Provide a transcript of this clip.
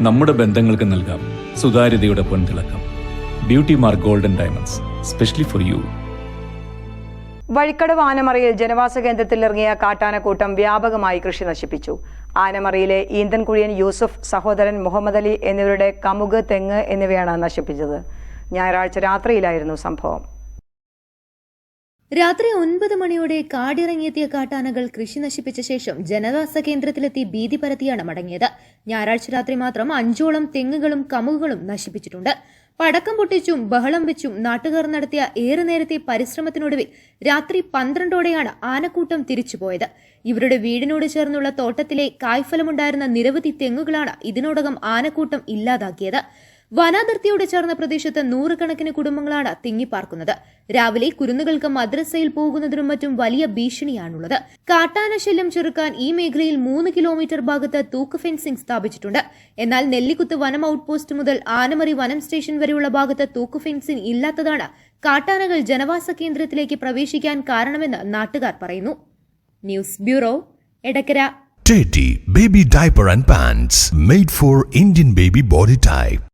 നമ്മുടെ ബന്ധങ്ങൾക്ക് നൽകാം. സുതാര്യതയുടെ പൊൻതിളക്കം. Beauty mark golden diamonds specially for you Vazhikkadavu ആനമറയിൽ ജനവാസ കേന്ദ്രത്തിൽ ഇറങ്ങിയ കാട്ടാനക്കൂട്ടം വ്യാപകമായി കൃഷി നശിപ്പിച്ചു. ആനമറയിലെ ഈന്തൻകുഴിയൻ യൂസുഫ് സഹോദരൻ മുഹമ്മദ് അലി എന്നിവരുടെ കമുക് തെങ്ങ് എന്നിവയാണ് നശിപ്പിച്ചത്. ഞായറാഴ്ച രാത്രിയിലായിരുന്നു സംഭവം. രാത്രി ഒൻപത് മണിയോടെ കാടിറങ്ങിയെത്തിയ കാട്ടാനകൾ കൃഷി നശിപ്പിച്ച ശേഷം ജനവാസ കേന്ദ്രത്തിലെത്തി ഭീതി പരത്തിയാണ് മടങ്ങിയത്. ഞായറാഴ്ച രാത്രി മാത്രം അഞ്ചോളം തെങ്ങുകളും കമുകുകളും നശിപ്പിച്ചിട്ടുണ്ട്. പടക്കം പൊട്ടിച്ചും ബഹളം വെച്ചും നാട്ടുകാർ നടത്തിയ ഏറെ നേരത്തെ പരിശ്രമത്തിനൊടുവിൽ രാത്രി പന്ത്രണ്ടോടെയാണ് ആനക്കൂട്ടം തിരിച്ചുപോയത്. ഇവരുടെ വീടിനോട് ചേർന്നുള്ള തോട്ടത്തിലെ കായ്ഫലമുണ്ടായിരുന്ന നിരവധി തെങ്ങുകളാണ് ഇതിനോടകം ആനക്കൂട്ടം ഇല്ലാതാക്കിയത്. വനാതിർത്തിയോട് ചേർന്ന പ്രദേശത്ത് നൂറുകണക്കിന് കുടുംബങ്ങളാണ് തിങ്ങിപ്പാർക്കുന്നത്. രാവിലെ കുരുന്നുകൾക്ക് മദ്രസയിൽ പോകുന്നതിനും മറ്റും വലിയ ഭീഷണിയാണുള്ളത്. കാട്ടാന ശല്യം ചെറുക്കാൻ ഈ മേഖലയിൽ മൂന്ന് കിലോമീറ്റർ ഭാഗത്ത് തൂക്ക് ഫെൻസിംഗ് സ്ഥാപിച്ചിട്ടുണ്ട്. എന്നാൽ നെല്ലിക്കുത്ത് വനം ഔട്ട്പോസ്റ്റ് മുതൽ ആനമറി വനം സ്റ്റേഷൻ വരെയുള്ള ഭാഗത്ത് തൂക്ക് ഫെൻസിംഗ് ഇല്ലാത്തതാണ് കാട്ടാനകൾ ജനവാസ കേന്ദ്രത്തിലേക്ക് പ്രവേശിക്കാൻ കാരണമെന്ന് നാട്ടുകാർ പറയുന്നു. News bureau Edakkara. Teddy Baby Diaper and Pants made for Indian baby body type.